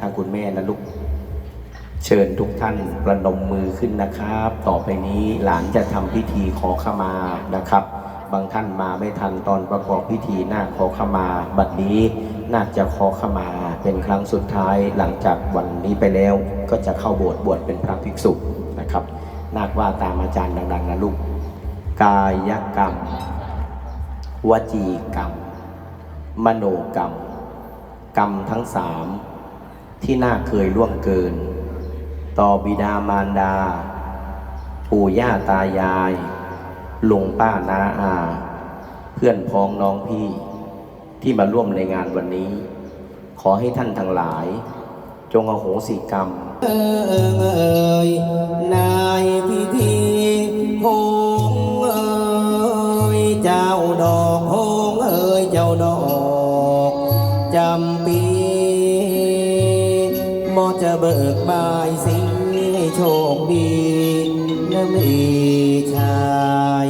ทางคุณแม่นะลูก เชิญทุกท่านประนมมือขึ้นนะครับ ต่อไปนี้หลานจะทำพิธีขอขมานะครับ บางท่านมาไม่ทันตอนประกอบพิธีหน้าขอขมาบัดนี้น่าจะขอขมาเป็นครั้งสุดท้ายหลังจากวันนี้ไปแล้ว ก็จะเข้าโบสถ์บวชเป็นพระภิกษุนะครับ นาคว่าตามอาจารย์ดัง ๆนะลูกกายกรรม วจีกรรม มโนกรรม กรรมทั้งสาม ที่น่าเคยล่วงเกิน ต่อบิดามารดา ปู่ย่าตายายลุงป้านาอา เพื่อนพ้องน้องพี่ที่มาร่วมในงานวันนี้ ขอให้ท่านทั้งหลาย จงอโหสิกรรม เอ่ยนายพิธีพงเอยเจ้าดอก มอจะเบิกบายสิ่งให้โชคดีนะมีชาย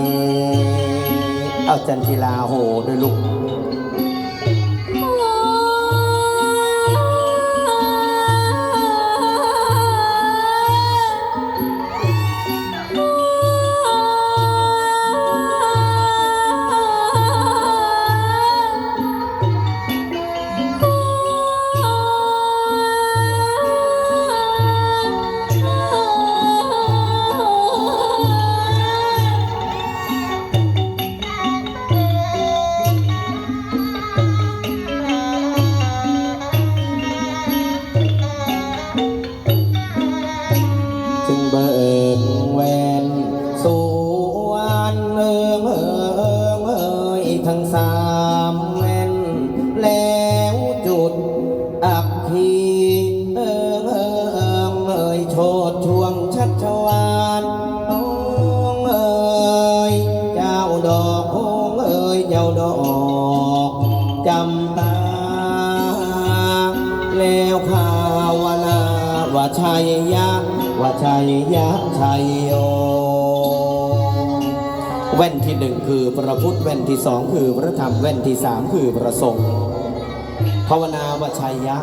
เอาจันทีลาโหด้วยลูก ทั้งสามแม่น แล้วจุดอักขีเอิงเอิงเอยโชดช่วงชัดชวานน้องเอยเจ้าดอกพงเอยเจ้าดอกจำตา แล้วภาวนาว่าชัยยะว่าชัยยะชัยโย แว่นที่หนึ่งคือพระพุทธแว่นที่สองคือพระธรรมแว่นที่สามคือพระสงฆ์ภาวนาวัชัยยะ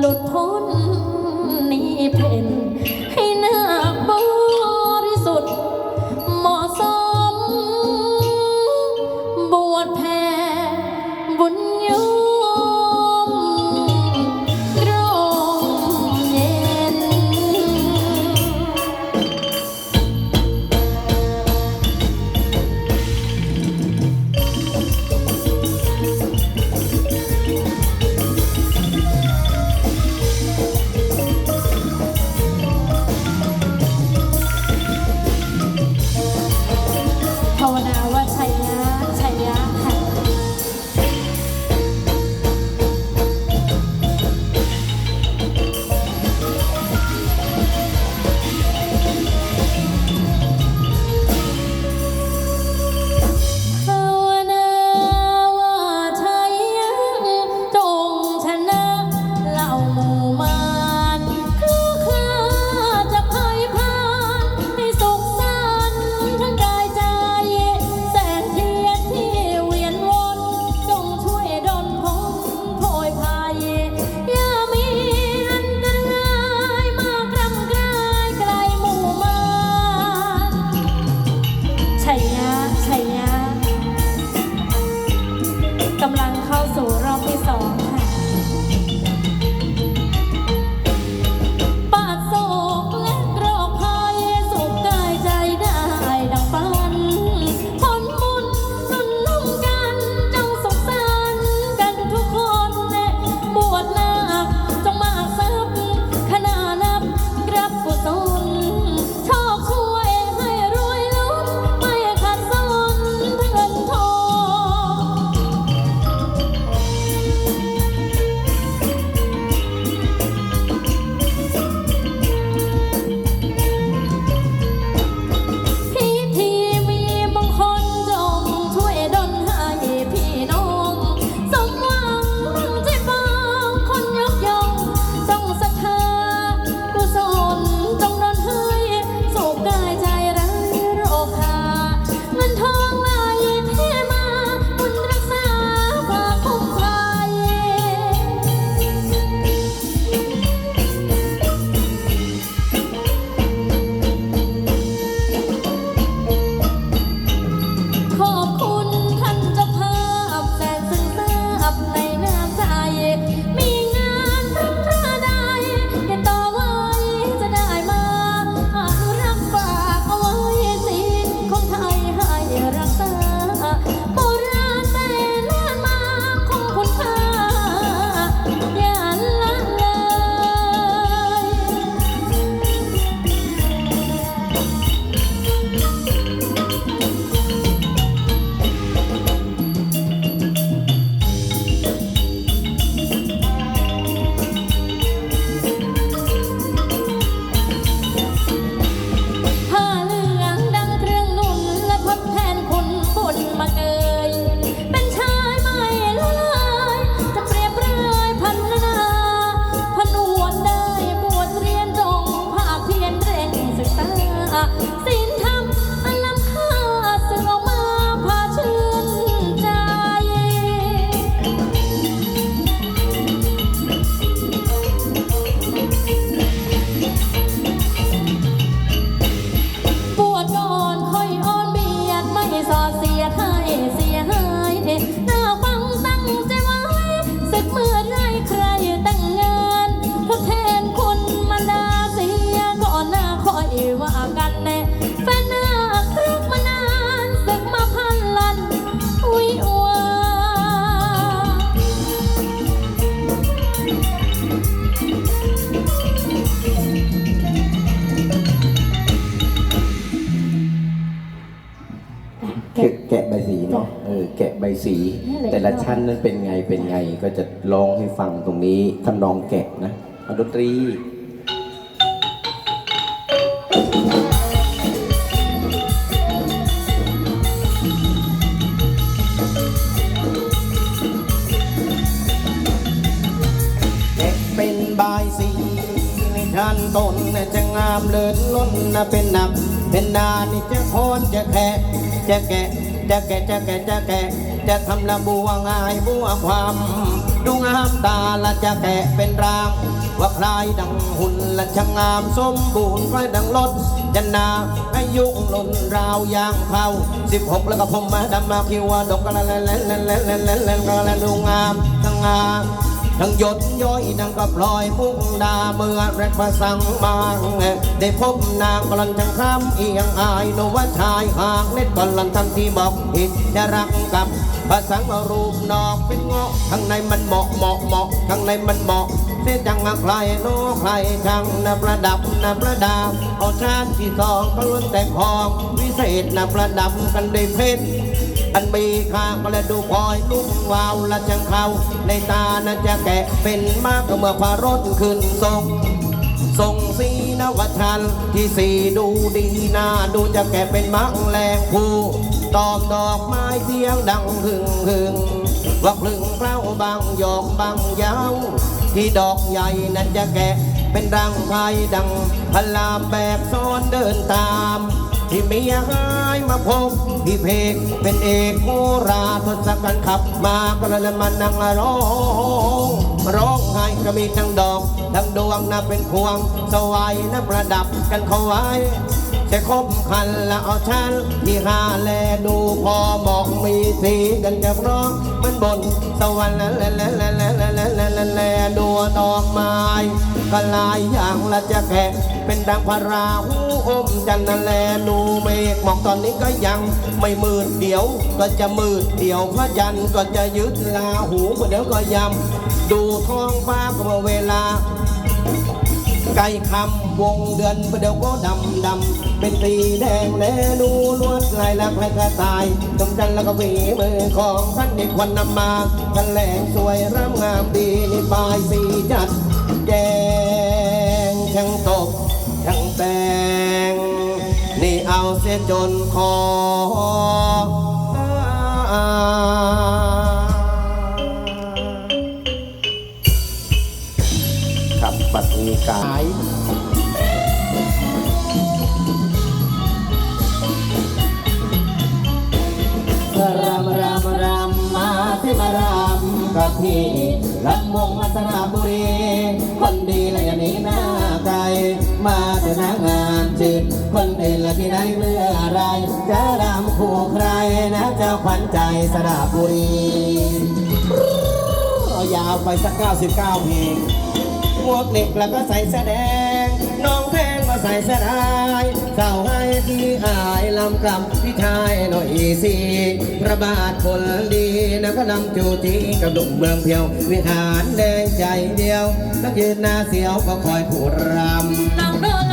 หลุดพ้น ใบสี แต่ละชั้นนั้นเป็นไงเป็นไงก็จะร้องให้ฟังตรงนี้ทำนองแกะนะเอาดนตรีบายสีท่านตนจะงามเลิศล้นเป็นนัก เป็นนานี่จะโคนจะแขะจะแกะจะแกะจะแกะจะแกะ จะทำละบัวง่ายบัวความดูงามตาละจะแกะเป็นราง ว่าคลายดังหุ่นละช่างงามสมบูรณ์คล้ายดังรถจันนาอายุหล่นราวยางเขาสิบหกแล้วก็ผมมาดำมาคิวว่าดกกะละละละละละละละละละละดูงามทั้งงามทั้งหยดย้อยดังกับพลอยมุกดาเมื่อแรกประสังบางได้พบนางกลันจังคำเอียงอายโนวชายหางเล็ดกลันทันที่บอกอินจะรักกับ ภาษารูปนอกเป็นเงาะข้างในมันเหมาะเหมาะเหมาะข้างในมันเหมาะเสียจังมาใครโน้ใครช่างนะประดับนะประดาเอาชาติที่สองก็ล้วนแต่ของวิเศษนะประดับกันได้เพชรอันมีค่าก็และดูพอยลุ่มวาวและจังเขาในตาน่าจะแกะเป็นมากก็เมื่อพารถขึ้นทรงทรงสีนวชันที่สี่ดูดีน่าดูจะแกะเป็นมังแรงผู้ ตอมดอกไม้เสียงดังหึงหึงว่าคลึงเล่าบางหยอกบางยาวที่ดอกใหญ่นั้นจะแกะเป็นรังไทยดังพลามแบกซ้อนเดินตาม ที่เมียหายมาพบพี่เพกเป็นเอกโหราทศกัณฐ์ขับมาก็เลยมานั่งร้องร้องไห้ก็มีทั้งดอก ทั้งดวงนะเป็นพวงสวายนะประดับกันเขาไว้ จะคบคันและเอาฉันที่หาแลดูพอบอกมีสีกันจะร้องมันบนสวรรค์แล้วแล้วแล้วแล้แล้แล้แล้ดูดอกไม้ก็ลายอย่างละจะแขกเป็นดังพระราหูอมจันทร์แลดูเมฆหมอกตอนนี้ก็ยังไม่มืดเดี๋ยว ก็จะมืดเดี๋ยวพระจันทร์ก็จะยึดลาหูเดี๋ยวก็ยำดูท้องฟ้าก็เวลา ไก่คำวงเดือนประเดี๋ยวก็ดำดำเป็นสีแดงแลดูลวดลายและแพร่กระตายตรงจันแล้วก็ฝีมือของท่านเด็กวันนำมากันแหลงสวยร่ำงามดีนี่ปลายสีจัดแจงช่างตกช่างแต่งนี่เอาเสียจนคอ สระบุรี คนดีและอย่างนี้หน้าใคร มาเถอะนะงานจีนคนอื่นละที่ไหนเมื่อไร จะรำคู่ใครนะเจ้าขวัญใจสระบุรีเอายาวไปสัก 99 เพลงหมวกเหล็กแล้วก็ใส่แสดงน้อแพง ส่เสดายเจ้าให้ที่อายลำกลับพี่ชายหน่อยสิพระบาทคนดีนะก็นำจูทีกับดุมเมืองเพียว วิหารแดงใจเดียวนักยืนหน้าเสียวก็คอยผูดรำ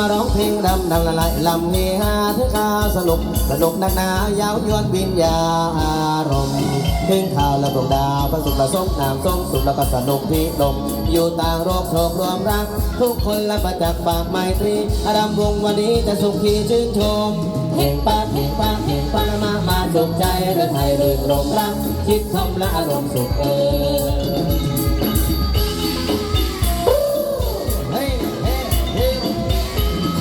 มาร้องเพลงรำดังละลายลำเฮฮาถึงข้าวสนุกสนุกนักหนายาวยวนวิญญาอารมณ์เพลงข่าวและดวงดาวประสุขประสงน้ำส้มสุขแล้วก็สนุกพิลมอยู่ต่างโรคโชครวมรัก ทุกคนและประจักษ์ปากไมตรีอารำวงวันนี้จะสุขีชื่นชมเฮงปากเฮงปากเฮงปากมามาสุขใจเรื่องไทยเรื่องลมรักคิดทำและอารมณ์สุขเออ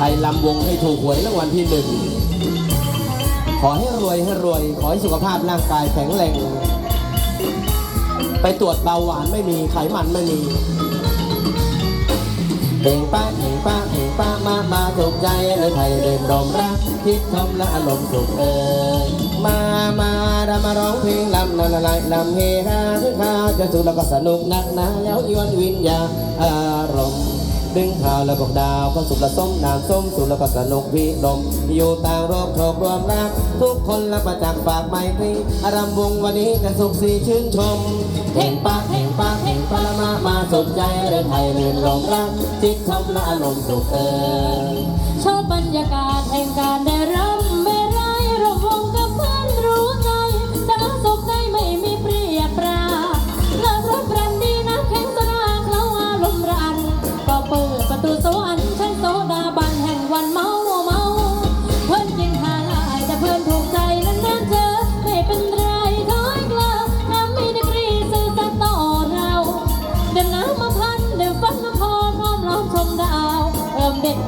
ใครลำวงให้ถูกหวยรางวัลที่หนึ่ง ขอให้รวยให้รวย ขอให้สุขภาพร่างกายแข็งแรง ไปตรวจเบาหวานไม่มี ไขมันไม่มีเพ่งป้าเพ่งป้าเพ่งป้ามามาถูกใจเลยไทยเดินดมรักคิดชมและอารมณ์สุขเอ่ยมามาเรามาร้องเพลงลำนาละลายลำเฮฮาทุกข้าจะสุขแล้วก็สนุกนักหนาแล้วยวนวิญญาอารมณ์ ดึงข่าวและบอกดาวก็สุขละส้มน้ำส้มสุขแล้วก็สนุกพิลมอยู่ต่างรคโชครวมรัก ทุกคนละประจักษ์ฝากไมตรีอารมวงวันนี้จะสุขสีชื่นชมเพ่งปากเพ่งปากเพ่งปลมามาสุขใจเรื่องไทยเรื่องลมรักจิตชมและอารมณ์สุขเออชอบบรรยากาศแห่งการได้รับ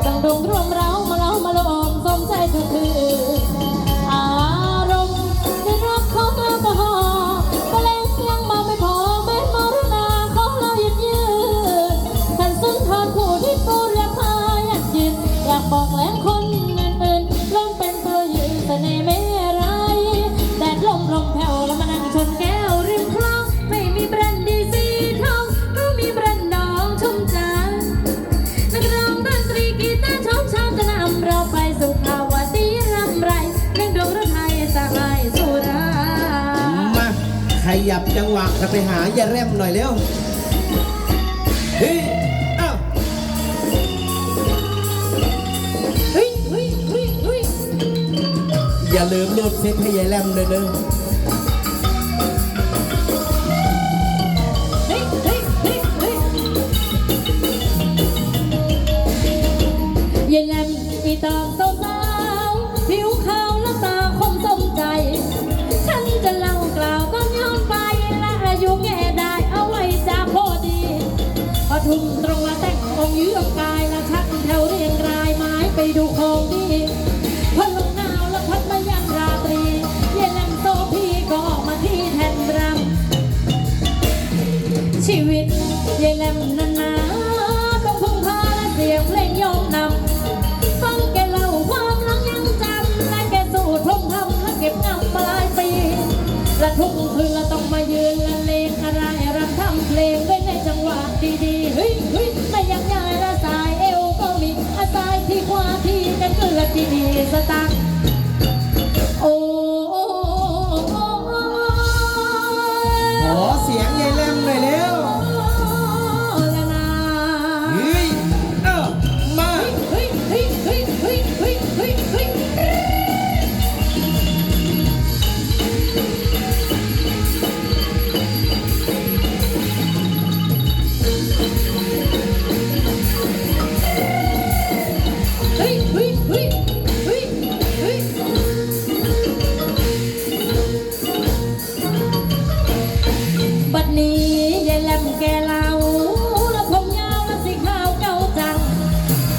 ดังดวงรวมเรา ยับจังหวะจะไปหาอย่าแรมหน่อยเร็วเฮ้ยอ้าวเฮ้ยเฮ้ยเฮ้ยเฮ้ยอย่าลืมรูดซิปให้ยายแรมเลยเด้อ ยายแหลมนานาต้องพึ่งพาและเสียงเพลงโยกนำฟังแกเล่าความหลังยังจำและแกสู้ทงทำและเก็บงำปลายปีและทุกคืนละต้องมายืนละเลงอะไรรำทำเพลงไว้ในจังหวะดีๆเฮ้ยเฮ้ยไม่ยังยายละสายเอวก็มีอาสายที่กว่าที่กันเกลือที่ดีสตาง นี้ยายแหลมแกเหลาแล้วผมยาวและสีขาวเก่าจัง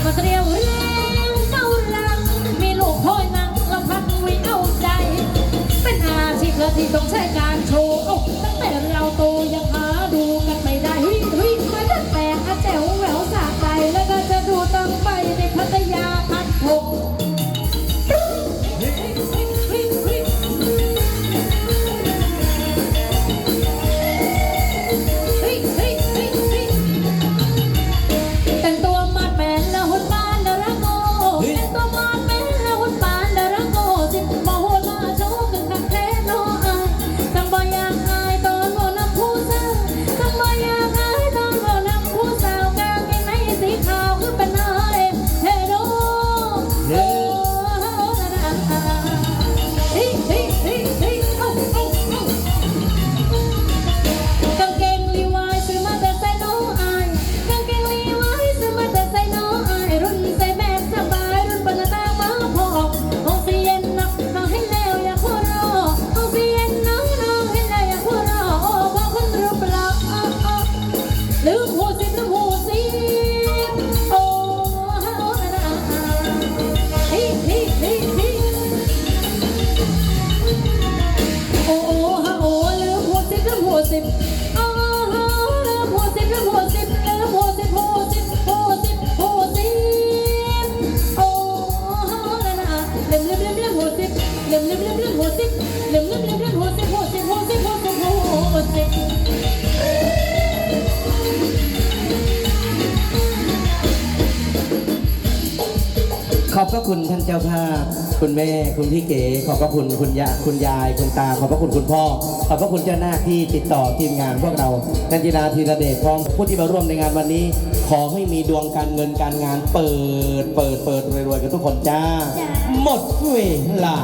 มาเรียวเรียงเก้าลัง มีลูกพ่อยนังแล้วพักวิเอาใจ เป็นอาชีพที่ต้องใช้ อบพระคุณท่านเจ้าภาพคุณแม่คุณพี่เก๋ขอบพระคุณคุณยาคุณยายคุณตา ขอบพระคุณคุณพ่อ ขอบพระคุณเจ้าหน้าที่ติดต่อทีมงานพวกเรานันจิราธีระเดชพร้อมผู้ที่มาร่วมในงานวันนี้ ขอให้มีดวงการเงินการงานเปิด เปิดเปิดรวยๆกันทุกคนจ้า หมดเวลา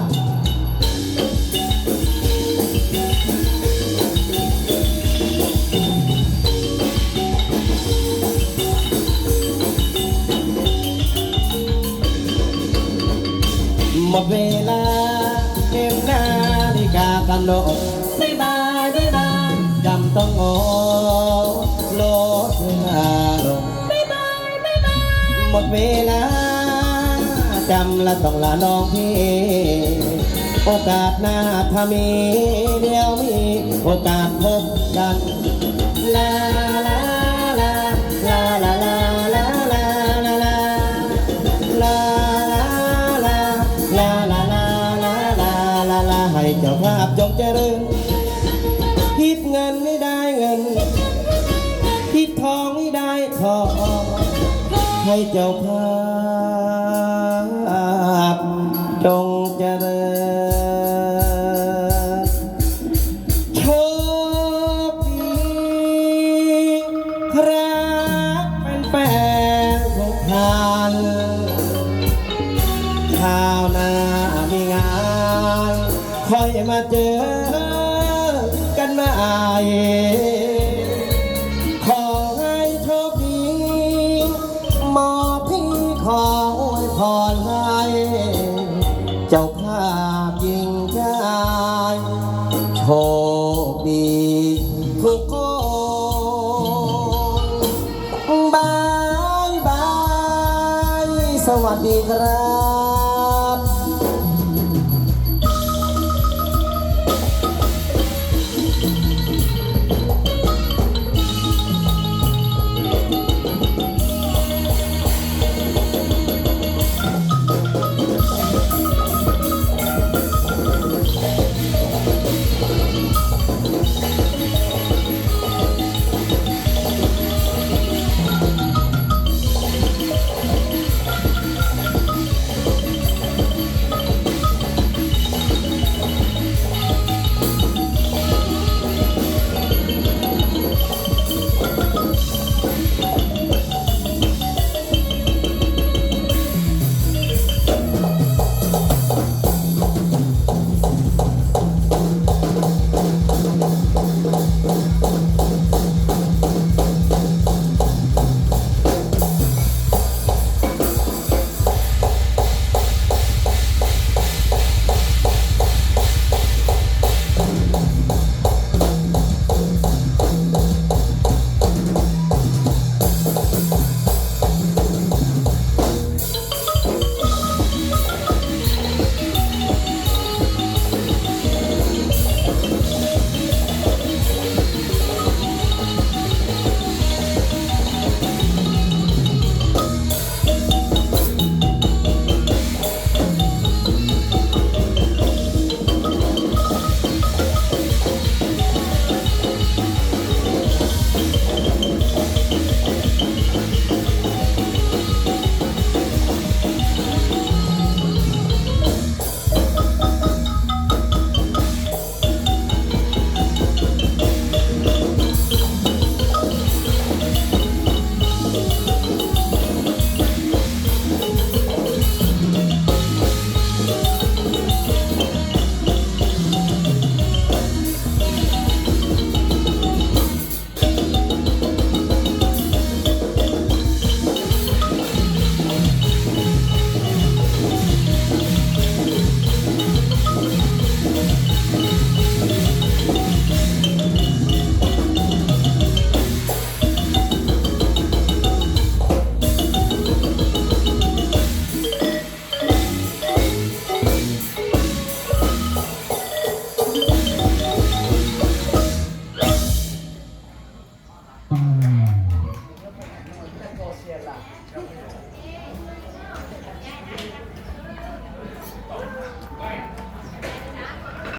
ดเวลาเก็บนาฬิกากันโดดบายบายบายบายจำต้องโง่ลดเวลาลงบ๊ายบายบ๊ายบายหมดเวลาจำละต้องลาน้องพี่โอกาสหน้าถ้ามีเดียวมีโอกาสพบกันลา เจริญคิดเงินไม่ได้เงินคิดทองไม่ได้ทองให้เจ้าภาพจงเจริญโชคดีรับเป็นแฟนของานข้าวน้ามีงานคอยมาเจอ ขอให้โชคดีหมอพี่ขออวยพรให้เจ้าภาพยิ่งใหญ่โชคดีทุกคนบายบาย สวัสดีครับ